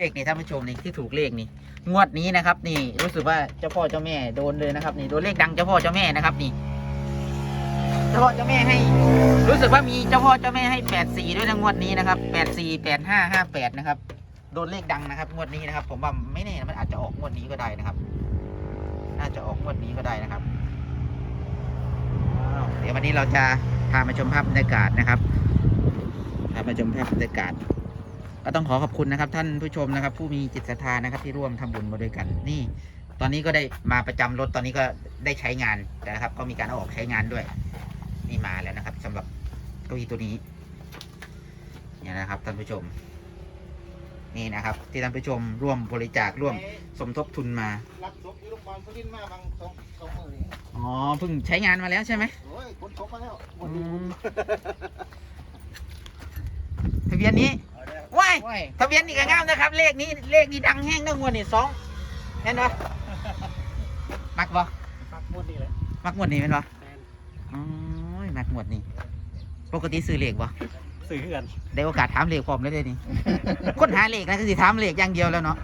เลขนี่ท่านผู้ชมนี่ที่ถูกเลขนี่งวดนี้นะครับ นี่รู้สึกว่าเจ้าพ่อเจ้าแม่โดนเลยนะครับ นี่โดนเลขดังเจ้าพ่อเจ้าแม่นะครับ นี่ เจ้าพ่อเจ้าแม่ให้ รู้สึกว่ามีเจ้าพ่อเจ้าแม่ให้แปดสี่ด้วยนะงวดนี้นะครับแปดสี่แปดห้าห้าแปดนะครับโดนเลขดังนะครับ งวดนี้นะครับ ผมว่าไม่แน่นะมันอาจจะออกงวดนี้ก็ได้นะครับ น่าจะออกงวดนี้ก็ได้นะครับเดี๋ยววันนี้เราจะพามาชมภาพบรรยากาศนะครับพามาชมภาพบรรยากาศ ก็ต้องขอขอบคุณนะครับ ท่านผู้ชมนะครับ ผู้มีจิตศรัทธานะครับที่ร่วมทำบุญมาด้วยกันนี่ ตอนนี้ก็ได้มาประจำรถตอนนี้ก็ได้ใช้งานนะครับ ก็มีการเอาออกใช้งานด้วย นี่มาแล้วนะครับสำหรับเก้าอี้ตัวนี้เนี่ยนะครับท่านผู้ชม นี่นะครับ ที่ท่านผู้ชมร่วมบริจาคร่วมสมทบทุนมารับศพอยู่โรงพยาบาลสุรินทร์มาบางสองสองมือนี่อ๋อเพิ่งใช้งานมาแล้วใช่ไหมโอ้ยคนศพมาแล้วอืมทะเบียนนี้ ว้ายว้ายทะเบียนนี่ก็งามนะครับ เลขนี้เลขนี้ดังแห้งนะงวดนี่สองเห็นปะมักบ่ปักหมดนี่แหละมักงวดนี้เป็นปะแมนอ๋อมักงวดนี้ ปกติซื้อเลขบ่สื่อกันได้โอกาสถามเลขพร้อมเลยเด้นี่ คนหาเลขนะคือสิถามเลขอย่างเดียวแล้วเนาะ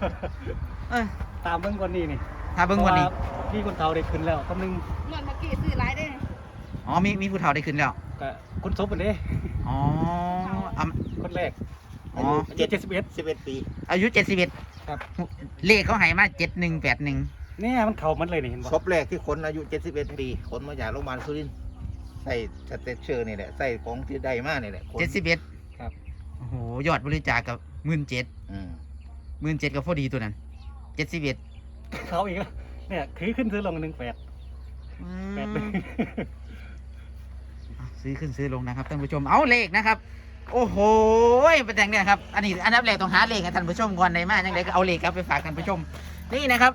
เออตามเบิ้งก่อนนี่นี่ถ้าเบิ่งวันนี้พราะาพี่คนเฒ่าได้ขึ้นแล้วคำนึงเงินเมื่อกี้ซื้อหลายได้อ๋อมีมีผู้เฒ่าได้ขึ้นแล้ว ก็คนศพเป็นเด้อ๋ออะคนแรก อ๋อ เจ็ดเจ็ดสิบเอ็ดสิบเอ็ดปี อายุเจ็ดสิบเอ็ดครับ เลขเขาให้มาเจ็ดหนึ่งแปดหนึ่งเนี่ยมันเข่ามันเลยนี่เห็นศบ่พแรกที่คนอายุ 71 ปีคนมาจากโรงพยาบาลสุรินทร์ใส่สเตเชอร์นี่แหละใส่ของที่ได้มากนี่แหละคนเจ็ดสิบเอ็ดครับ โอ้โห ยอดบริจาคกับหมื่นเจ็ดอืมหมื่นเจ็ดกับพอดีตัวนั้นเจ็ดสิบเอ็ดเขาอีกแล้วเนี่ยคือขึ้นซื้อลงหนึ่งแปดแปดเลยซื้อขึ้นซื้อลงนะครับท่านผู้ชมเอาเลขนะครับ โอ้โหไปแต่งเนี่ยครับ อันนี้อันดับแรกต้องหาเลขให้ท่านผู้ชมก่อนในมาอย่างไรก็เอาเลขครับไปฝากท่านผู้ชม นี่นะครับ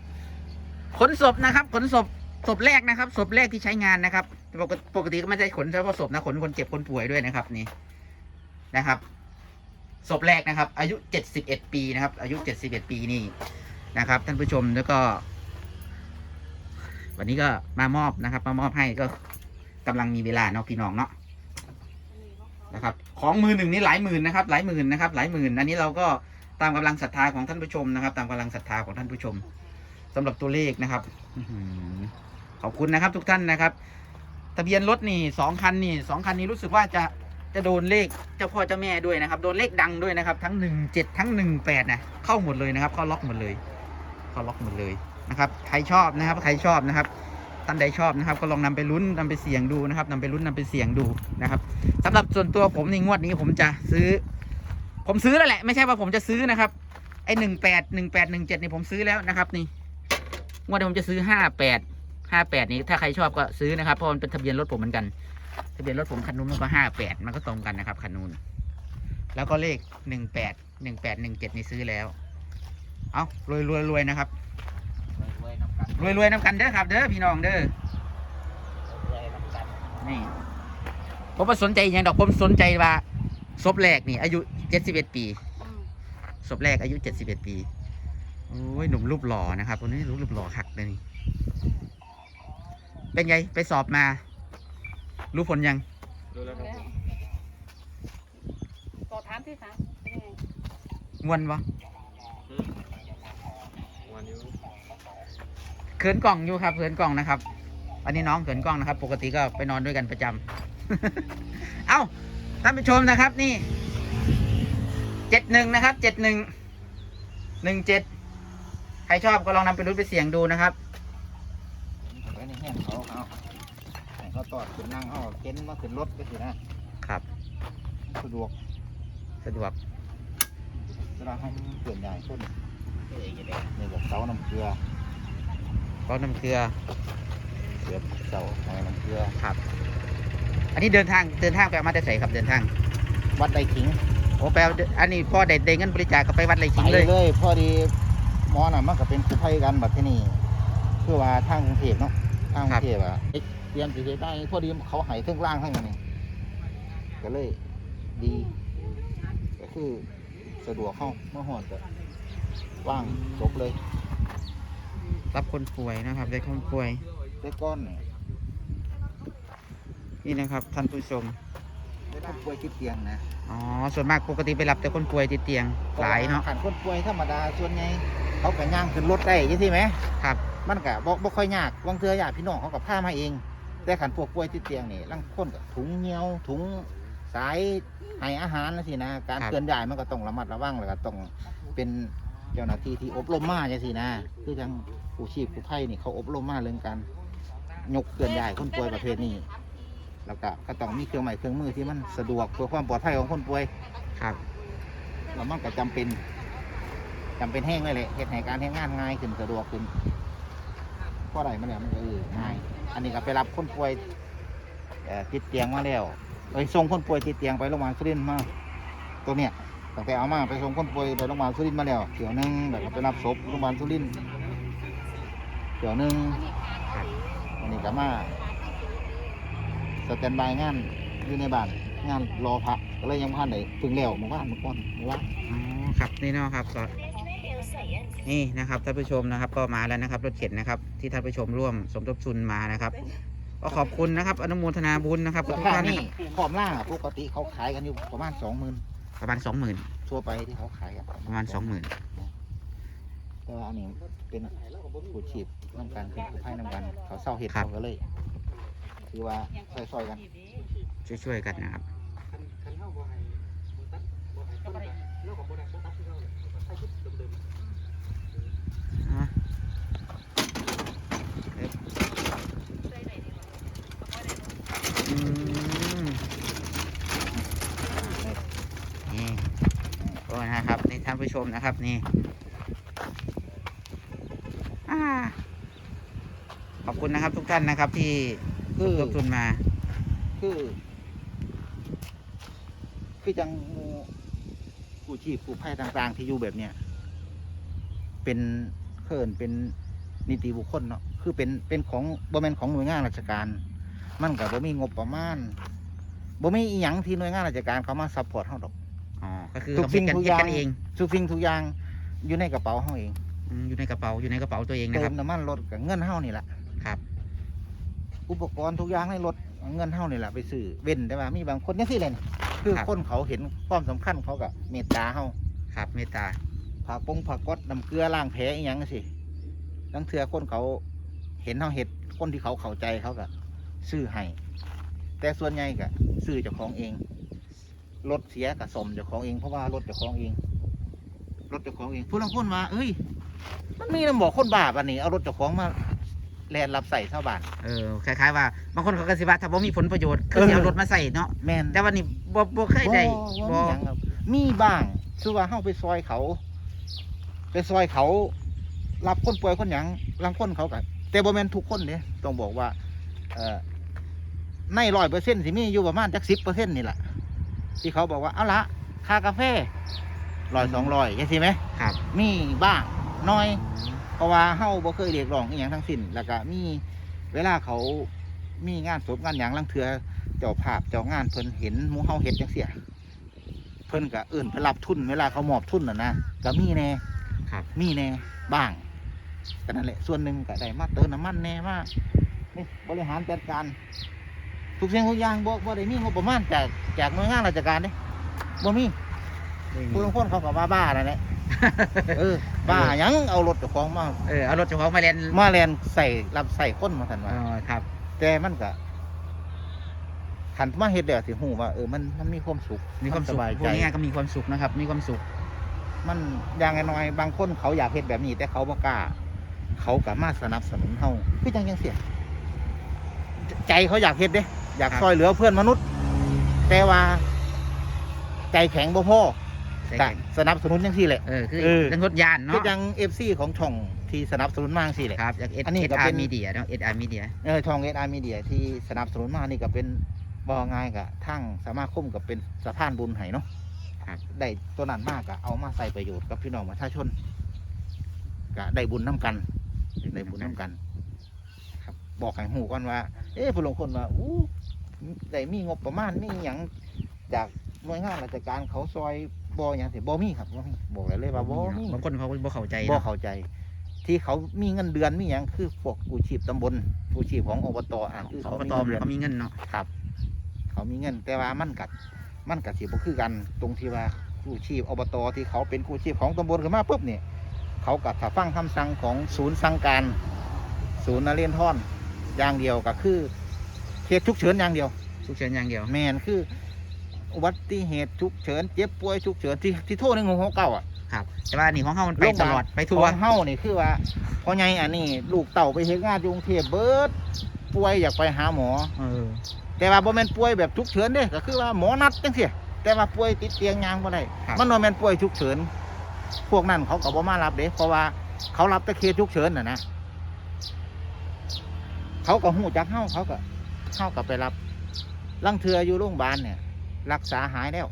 ขนศพนะครับ ขนศพศพแรกนะครับศพแรกที่ใช้งานนะครับ ปกติปกติก็ไม่ใช่ขนเฉพาะศพนะขนคนเจ็บคนป่วยด้วยนะครับ นี่นะครับศพแรกนะครับ อายุเจ็ดสิบเอ็ดปีนะครับ อายุเจ็ดสิบเอ็ดปีนี่นะครับ ท่านผู้ชมแล้วก็ วันนี้ก็มามอบนะครับ มามอบให้ก็กำลังมีเวลาเนาะพี่น้องเนาะ นะครับของมือหนึ่งนี่หลายหมื่นนะครับหลายหมื่นนะครับหลายหมื่นอันนี้เราก็ตามกำลังศรัทธาของท่านผู้ชมนะครับ ตามกำลังศรัทธาของท่านผู้ชมสำหรับตัวเลขนะครับขอบคุณนะครับทุกท่านนะครับ ทะเบียนรถนี่สองคันนี่สองคันนี้รู้สึกว่าจะจะโดนเลขเจ้าพ่อเจ้าแม่ด้วยนะครับ โดนเลขดังด้วยนะครับ ทั้งหนึ่งเจ็ดทั้งหนึ่งแปดนะเข้าหมดเลยนะครับเข้าล็อกหมดเลยเข้าล็อกหมดเลยนะครับ ใครชอบนะครับ ใครชอบนะครับ ท่านใดชอบนะครับ ก็ลองนำไปลุ้นนำไปเสี่ยงดูนะครับนำไปลุ้นนำไปเสี่ยงดูนะครับสำหรับส่วนตัวผมในงวดนี้ผมจะซื้อ ผมซื้อแล้วแหละ ไม่ใช่ว่าผมจะซื้อนะครับไอ้หนึ่งแปดหนึ่งแปดหนึ่งเจ็ดนี่ผมซื้อแล้วนะครับ นี่งวดนี้ผมจะซื้อห้าแปดห้าแปดนี่ถ้าใครชอบก็ซื้อนะครับเพราะมันเป็นทะเบียนรถผมเหมือนกัน ทะเบียนรถผมคันนู้นมันก็ห้าแปดมันก็ตรงกันนะครับคันนู้นแล้วก็เลขหนึ่งแปดหนึ่งแปดหนึ่งเจ็ดนี่ซื้อแล้ว เอารวยรวยรวยนะครับ รวยรวยน้ำกันเด้อครับ เด้อพี่น้องเด้อรวยน้ำกันนี่ผมมาสนใจอหย่างดอกผมสนใจว่าศพแรกนี่ อายุเจ็ดสิบเอ็ดปีศพแรกอายุเจ็ดสิบเอ็ดปีโอ้ยหนุ่มรูปหล่อนะครับคนนี้รูปหล่อคักเลยนี่เป็นไงไปสอบมา รู้ผลยังต่อถามที่สามเป็นยังไง มวนวะ เขินกล่องอยู่ครับเขินกล่องนะครับ อันนี้น้องเขินกล้องนะครับ ปกติก็ไปนอนด้วยกันประจำเอ้าท่านผู้ชมนะครับนี่เจ็ดหนึ่งนะครับเจ็ดหนึ่งหนึ่งเจ็ดใครชอบก็ลองนำไปรุ่นไปเสี่ยงดูนะครับไว้ในแห้งเขาเอาเขาตอดขึ้นนั่งเอาเข็นมาขึ้นรถก็สินะครับ สะดวกสะดวกเวลาให้เปลี่ยนใหญ่ขึ้นนี่บอกเสาน้ำเกลือ เพราะน้ำเกลือเสือเสาหอยน้ำเกลือครับ อันนี้เดินทางเดินทางไปเอามาแต่ใส่ครับเดินทางวัดไดขิงโอ้แปลว่าอันนี้พ่อได้ได้เงินบริจาคก็ไปวัดไรขิงไปเลยเลยพอดีหมอน่ะมันก็เป็นกู้ภัยกันบัดที่นี่คือว่าทางกรุงเทพเนาะทางกรุงเทพอะเอ๊ะเตรียมสิเฮ็ดได้พอดีเขาใหายเครื่องล่างให้มันนี่ก็เลยดีก็คือสะดวกเข้าเมื่อหอดก็ว่างจบเลย รับคนป่วยนะครับได้คนป่วยได้ก้อนเนี่ยนี่นะครับท่านผู้ชมคนป่วยติดเตียงนะอ๋อส่วนมากปกติไปรับแต่คนป่วยติดเตียงหลายเนาะขันคนป่วยธรรมดาส่วนใหญ่เขาก็ย่างขึ้นรถได้ใช่ไหมครับ มันก็บ่บ่ค่อยยากบางเทื่อญาติพี่น้องเขาก็พามาเอง แต่ขันพวกป่วยติดเตียงนี่ลังคนก็ถุงเหี่ยวถุงสายให้อาหารนะสินะการครับเคลื่อนย้ายมันก็ต้องระมัดระวังแล้วก็ต้องเป็นเจ้าหน้าที่ที่อบรมมาจังซี่นะ คือทาง ผู้ชีพผู้ภัยนี่เขาอบรมมาเรื่องการยกเคลื่อนย้ายคนป่วยประเภทนี้ แล้วก็ก็ต้องมีเครื่องไม้เครื่องมือที่มันสะดวกเพื่อความปลอดภัยของคนป่วยครับแล้วมันก็จำเป็นจำเป็นแห้งเลยแหละเหตุให้การเฮ็ดงานง่ายขึ้นสะดวกขึ้นเพราะอะไรมันเนี่ยมันก็เออง่าย อันนี้ก็ไปรับคนป่วยเอ่อติดเตียงมาแล้วไปส่งคนป่วยติดเตียงไปโรงพยาบาลสุรินทร์มาตัวเนี้ยตั้งแต่เอามาไปส่งคนป่วยไปโรงพยาบาลสุรินทร์มาแล้วเที่ยวหนึงแล้วก็ไปรับศพโรงพยาบาลสุรินทร์ เที่ยวหนึงครับอันนี้ก็มาสแตนบายงานอยู่ในบ้านงานรอพระก็เลยยังพันไหนพึ่งแล้วเมื่อวานเมื่อก่อนเมื่อวานอ๋อครับนี่เนาะครับก็นี่นะครับท่านผู้ชมนะครับ ก็มาแล้วนะครับรถเข็นนะครับ ที่ท่านผู้ชมร่วมสมทบทุนมานะครับก็ขอบคุณนะครับ อนุโมทนาบุญนะครับเสื้อทุกผ้าท่านนะนี่ครับพร้อมล่างอะปกติเขาขายกันอยู่ประมาณสองหมื่นประมาณสองหมื่นทั่วไปที่เขาขายกันประมาณสองหมื่น แต่ว่าอันนี้เป็นผู้ชีพน้ำกันเป็นผู้ให้น้ำกัน เขาเศร้าเหตุเขาก็เลย คือว่าซอยๆกัน ช่วยๆกันนะครับอะเอ๊ะอืมนี่โอ้นะครับ นี่ท่านผู้ชมนะครับนี่อ่า ขอบคุณนะครับทุกท่านนะครับที่คือลงทุนมา คือ คือจังหมู่ผู้ชีพผู้ภัยต่าง ๆ ที่อยู่แบบเนี้ยเป็นเคินเป็นนิติบุคคลเนาะคือเป็นเป็นของบ่แม่นของหน่วยงานราชการ มันก็บ่มีงบประมาณบ่มีอีหยังที่หน่วยงานราชการเขามาซัพพอร์ตเฮาดอกอ๋อก็คือทุกเราสิ่เฮ็ดงกันทุกเฮ็ดกันอย่างเองทุกสิ่งทุกอย่างอยู่ในกระเป๋าเฮาเอง อืมอยู่ในกระเป๋าอยู่ในกระเป๋าตัวเองนะเติครัมบ น้ำมันรถกับเงินเฮานี่แหละครับ อุปกรณ์ทุกอย่างในรถเงินเท่านี่แหละไปซื้อเว้นแต่ว่ามีบางคนยังสิเลยนี่คือครับ คนเขาเห็นความสำคัญเขากับเมตตาเฮาครับเมตตาผักปงผักกดน้ำเกลือล้างแผลอีหยังสิลังเทือคนเขาเห็นเฮาเห็ดคนที่เขาเข้าใจเขาก็ซื้อให้แต่ส่วนใหญ่ก็ซื้อเจ้าของเองรถเสียกับสมเจ้าของเองเพราะว่ารถเจ้าของเอง รถเจ้าของเองผู้ลางคนมาเอ้ย มันมีน้ำบอกคนบาปอันนี้เอารถเจ้าของมาแลนรับใส่ชาวบ้าน เออคล้ายๆว่าบางคนเขาก็สิว่าถ้าบ่มีผลประโยชน์ก็สิเออเอารถมาใส่เนาะแม่นแต่วันนี้บ่บ่เคยได้บ่บ่มีหยังครับมีบ้างคือว่าเฮาไปซอยเขา ไปซอยเขา รับคนป่วยคนหยังลางคนเขาก็แต่บ่แม่นทุกคนเด้ต้องบอกว่า เอ่อในร้อยเปอร์เซ็นต์สิมีอยู่ประมาณจักสิบเปอร์เซ็นต์นี่แหละที่เขาบอกว่าเอาละค่ากาแฟ ร้อยสองร้อยยังสิไหมครับมีบ้างน้อย เพราะว่าเฮาบ่เคยเรียกร้องอีหยังทั้งสิ้น แล้วก็มีเวลาเขามีงานศพงานหยังลังเทือเจ้าภาพเจ้างานเพิ่นเห็นหมู่เฮาเฮ็ดจังเสียเพิ่นก็เอื่นไปรับทุนเวลาเขามอบทุนน่ะนะก็มีแน่ครับ มีแน่บ้างก็นั่นแหละส่วนหนึ่งก็ได้มาเติมน้ำมันแน่มานี่บริหารจัดการทุกสิ่งทุกอย่างบ่บ่ได้มีงบประมาณจากจากหน่วยงานราชการเด้บ่มี ผู้ลางคนเขาก็ว่าบ้านั่นแหละเออบ้าหยังเอารถเจ้าของมาเออเอารถเจ้าของมาเล่นมาแลนใส่รับใส่คนมาสันอ๋ว่าอครับ แต่มันก็ขันมาเฮ็ดแล้วสิหูว่าเออมันมันมีความสุขมีความสสุขบายพูดใจง่ายๆก็มีความสุขนะครับ มีความสุข มันอย่างน้อยๆบางคนเขาอยากเฮ็ดแบบนี้ แต่เขาบ่กล้าเขาก็มาสนับสนุนเฮาคือจังจังเสียใจเขาอยากเฮ็ดเด้ อยากครับซอยเหลือเพื่อนมนุษย์ แต่ว่า ใจแข็งบ่พอใช่ก็สนับสนุนจังซี่แหละ เออ คือเออ เรื่องรถยานคือเนาะจัง FC ของช่องที่สนับสนุนมาจังซี่แหละ ครับจากเอสอันนี้เอสก็อาเป็น ร์มีเดียเนาะเอสอาร์มีเดียเออช่องเอสอาร์มีเดียที่สนับสนุนมานี่ก็เป็นบ่ง่ายกับทั้งสมาคมกับเป็นสะพานบุญให้เนาะครับได้ตัวนั้นมากก็เอามาใส่ประโยชน์กับพี่น้องประชาชนก็ได้บุญน้กัน ได้บุญน้กัน ครับ บอกให้หูก่อนว่า เอ๊ะผู้ลงคนว่าอู้ได้มีงบประมาณมีหยังจากหน่วยงานราชการเขาซอย บ่หยังสิบ่มีครับบ่มีบอกเลยเลยว่าบ่มีบางคนเขาบ่เข้าใจบ่เนาะเข้าใจ ที่เขามีเงินเดือนมีหยังคือพวกกู้ชีพตำบลกู้ชีพของอบตอ่านคือเขาเขาก็มีตอมเงินเดือนเขามีเงินเนาะครับ เขามีเงินแต่ว่ามันกัดมันกัดสิบ่คือกันตรงที่ว่ากู้ชีพอบตที่เขาเป็นกู้ชีพของตำบลขึ้นมาปุ๊บเนี่ยเขากัดถ้าฟังคำสั่งของศูนย์สั่งการ ศูนย์นเรนทรอย่างเดียวก็คือเขตฉุกเฉินอย่างเดียวฉุกเฉินอย่างเดียวแมนคือ อุบัติเหตุฉุกเฉินเจ็บป่วยฉุกเฉินที่ที่โทษหนึ่งหกเก้าอะครับ แต่ว่านี่ของเขามันไปตลอดไปทั่วของเฮานี่คือว่าพอไงอันนี้ลูกเต่าไปเฮ็ดงานอยกรุงเทพเบิดป่วยอยากไปหาหมอเออแต่ว่าบ่แม่นป่วยแบบฉุกเฉินเด้ก็คือว่าหมอนัดจังซี่แต่ว่าป่วยติดเตียงยางบ่ได้ครับมันบ่แม่นป่วยฉุกเฉินพวกนั้นเขาก็บ่มารับเด้เพราะว่าเขารับแต่เคสฉุกเฉินน่ะนะเขาก็ฮู้จักเฮาเขาก็เฮาก็ไปรับลังเทืออยู่โรงพยาบาลเนี่ย รักษาหายแล้ว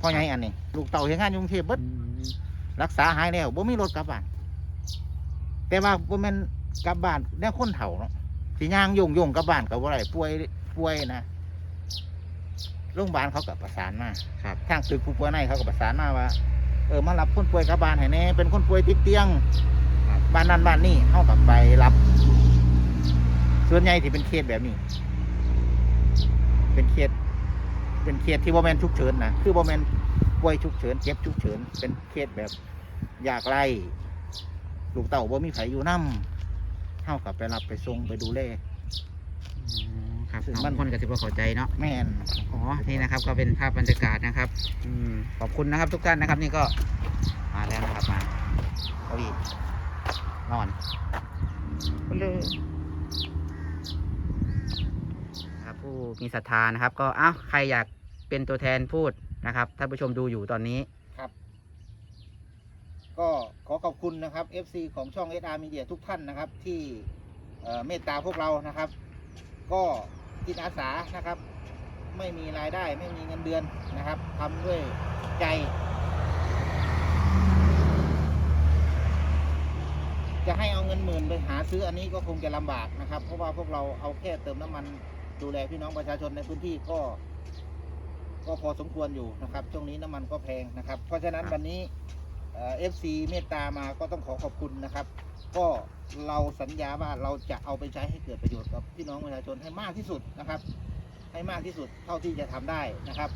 พอไงอันนี้ลูกเต่าเฮ็ดงานอยู่กรุงเทพเบิดอืมรักษาหายแล้วบ่มีรถกลับบ้านแต่ว่าบ่แม่นกลับบ้านแนวคนเฒ่าเนาะสิย่างโยงโยงกลับบ้านก็บ่ได้ป่วยป่วยนะโรงพยาบาลเขาก็ประสานมาครับทางตึกผู้ป่วยในเขาก็ประสานมาว่า เออมารับคนป่วยกลับบ้านให้แน่เป็นคนป่วยติดเตียงครับบ้านนั้นบ้านนี้เฮาก็ไปรับ ส่วนใหญ่ที่เป็นเคสแบบนี้ เป็นเคส เป็นเคสที่บ่แม่นฉุกเฉินนะคือบ่แม่นป่วยฉุกเฉินเจ็บฉุกเฉินเป็นเคสแบบอยากไล่ลูกเต่าบ่มีไผอยู่นำเฮากับไปรับไปส่งไปดูแลอืมครับซึ่งบามันงคนก็จะพอเข้าใจเนาะ แม่น อ๋อ นี่นะครับก็เป็นภาพบรรยากาศนะครับอืมขอบคุณนะครับทุกท่านนะครับ นี่ก็มาแล้วนะครับมาเก้าอี้นอนไปเลยนะครับผู้มีศรัทธานะครับ ก็อ้าวใครอยาก เป็นตัวแทนพูดนะครับท่านผู้ชมดูอยู่ตอนนี้ ครับ ก็ขอขอบคุณนะครับ FC ของช่อง SR Media ทุกท่านนะครับ ที่เอ่อเมตตาพวกเรานะครับ ก็จิตอาสานะครับ ไม่มีรายได้ไม่มีเงินเดือนนะครับทำด้วยใจ จะให้เอาเงินหมื่นไปหาซื้ออันนี้ก็คงจะลำบากนะครับ เพราะว่าพวกเราเอาแค่เติมน้ำมันดูแลพี่น้องประชาชนในพื้นที่ก็ ก็พอสมควรอยู่นะครับ ช่วงนี้น้ำมันก็แพงนะครับ เพราะฉะนั้นครับวันนี้เอฟซีเมตตามาก็ต้องขอขอบคุณนะครับ ก็เราสัญญาว่าเราจะเอาไปใช้ให้เกิดประโยชน์กับพี่น้องประชาชนให้มากที่สุดนะครับ ให้มากที่สุดเท่าที่จะทำได้นะครับ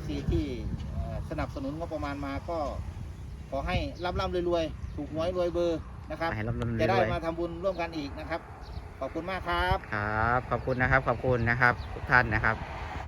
FC ที่เอ่อสนับสนุนงบประมาณมาก็ขอให้ร่ำร่ำรวยๆถูกหวยรวยเบอร์นะครับให้รับรจะได้วยมาทำบุญร่วมกันอีกนะครับ ขอบคุณมากครับ ครับ ขอบคุณนะครับ ขอบคุณนะครับ ทุกท่านนะครับ